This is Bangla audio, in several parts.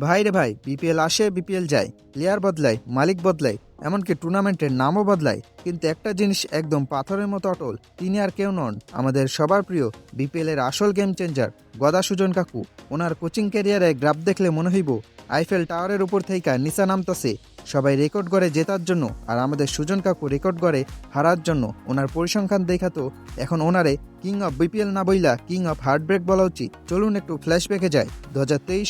ভাই রে ভাই বিপিএল আসে বিপিএল যায়। প্লেয়ার বদলায়, মালিক বদলায়, এমনকি টুর্নামেন্টের নামও বদলায়। কিন্তু একটা জিনিস একদম পাথরের মতো অটল, তিনি আর কেউ নন। আমাদের সবার প্রিয় বিপিএল এর আসল গেম চেঞ্জার গদা সুজন কাকু। ওনার কোচিং ক্যারিয়ারে গ্রাফ দেখলে মনে হইব আইফেল টাওয়ারের উপর থেকে নিচা নামতাছে। সবাই রেকর্ড গড়ে জেতার জন্য আর আমাদের সুজন কাকু রেকর্ড গড়ে হারার জন্য ওনার পরিসংখ্যান দেখা তো এখন ওনারে কিং অফ বিপিএল না বইলা কিং অফ হার্টব্রেক বলা উচিত। চলুন একটু ফ্ল্যাশব্যাকে যায় দু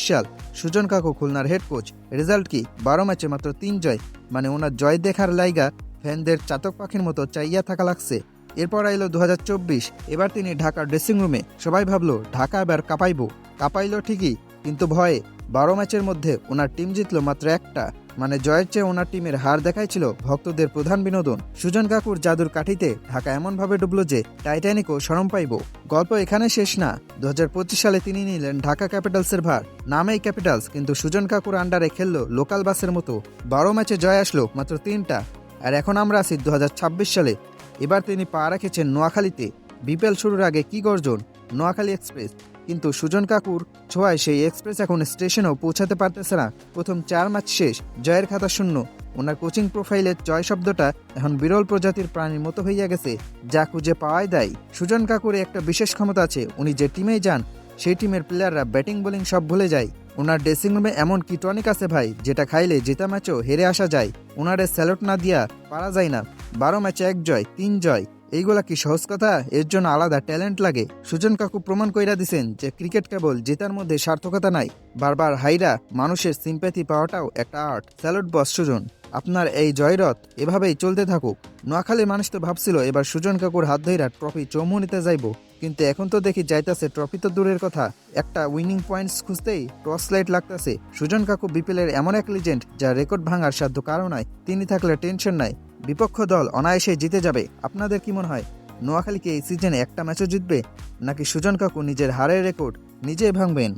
সাল সুজন কাকু খুলনার হেড কোচ রেজাল্ট কি? বারো ম্যাচে মাত্র তিন জয়। মানে ওনার জয় দেখার লাইগা ফ্যানদের চাতক পাখির মতো চাইয়া থাকা লাগছে। এরপর আইলো দু হাজার চব্বিশ। এবার তিনি ঢাকার ড্রেসিং রুমে সবাই ভাবলো, ঢাকা এবার কাঁপাইবো। কাঁপাইলো ঠিকই, কিন্তু ভয়ে বারো ম্যাচের মধ্যে ওনার টিম জিতল মাত্র একটা মানে জয়ের চেয়ে ওনার টিমের হার দেখাইছিল ভক্তদের প্রধান বিনোদন। সুজন কাকুর জাদুর কাঠিতে ঢাকা এমনভাবে ডুবল যে, টাইটানিকও সরম পাইব। গল্প এখানে শেষ না। দু হাজার পঁচিশ সালে তিনি নিলেন ঢাকা ক্যাপিটালসের ভার। নামেই ক্যাপিটালস, কিন্তু সুজন কাকুর আন্ডারে খেললো লোকাল বাসের মতো। বারো ম্যাচে জয় আসলো মাত্র তিনটা। আর এখন আমরা আছি দু হাজার ছাব্বিশ সালে। এবার তিনি পা রেখেছেন নোয়াখালীতে। বিপিএল শুরুর আগে কি গর্জন নোয়াখালী এক্সপ্রেস। কিন্তু সুজন কাকুর ছোঁয়ায় সেই এক্সপ্রেস এখন স্টেশনেও পৌঁছাতে পারতেছে না। প্রথম চার ম্যাচ শেষ, জয়ের খাতা শূন্য। ওনার কোচিং প্রোফাইলের জয় শব্দটা এখন বিরল প্রজাতির প্রাণীর মতো হইয়া গেছে, যা খুঁজে পাওয়াই দেয়। সুজন কাকুর একটা বিশেষ ক্ষমতা আছে, উনি যে টিমেই যান, সেই টিমের প্লেয়াররা ব্যাটিং বোলিং সব ভুলে যায়। ওনার ড্রেসিং রুমে এমন কি টনিক আছে ভাই, যেটা খাইলে জেতা ম্যাচও হেরে আসা যায়। ওনারে স্যালট না দিয়া পারা যায় না। বারো ম্যাচে এক জয়, তিন জয়। এইগুলা কি সহজ কথা? এর জন্য আলাদা ট্যালেন্ট লাগে। সুজন কাকু প্রমাণ কইরা দিছেন যে ক্রিকেট কেবল জেতার মধ্যে সার্থকতা নাই, বারবার হাইরা মানুষের সিম্প্যাথি পাওয়াটাও একটা আর্ট স্যালুট বস সুজন, আপনার এই জয়রথ এভাবেই চলতে থাকুক। নোয়াখালীর মানুষ তো ভাবছিল এবার সুজন কাকুর হাত ধইরা ট্রফি চমু নিতে যাইব, কিন্তু এখন তো দেখি যাইতাছে ট্রফি তো দূরের কথা। একটা উইনিং পয়েন্টস খুঁজতেই টর্চ লাইট লাগতাছে। সুজন কাকু বিপিএলের এমন এক লিজেন্ড যা রেকর্ড ভাঙার সাধ্য কারও নাই, তিনি থাকলে টেনশন নাই। বিপক্ষ দল অনায়াসে জিতে যাবে। আপনাদের কি মনে হয়? নোয়াখালীকে এই সিজনে একটা ম্যাচও জিতবে? নাকি সুজন কাকু নিজের হারের রেকর্ড নিজেই ভাঙবেন?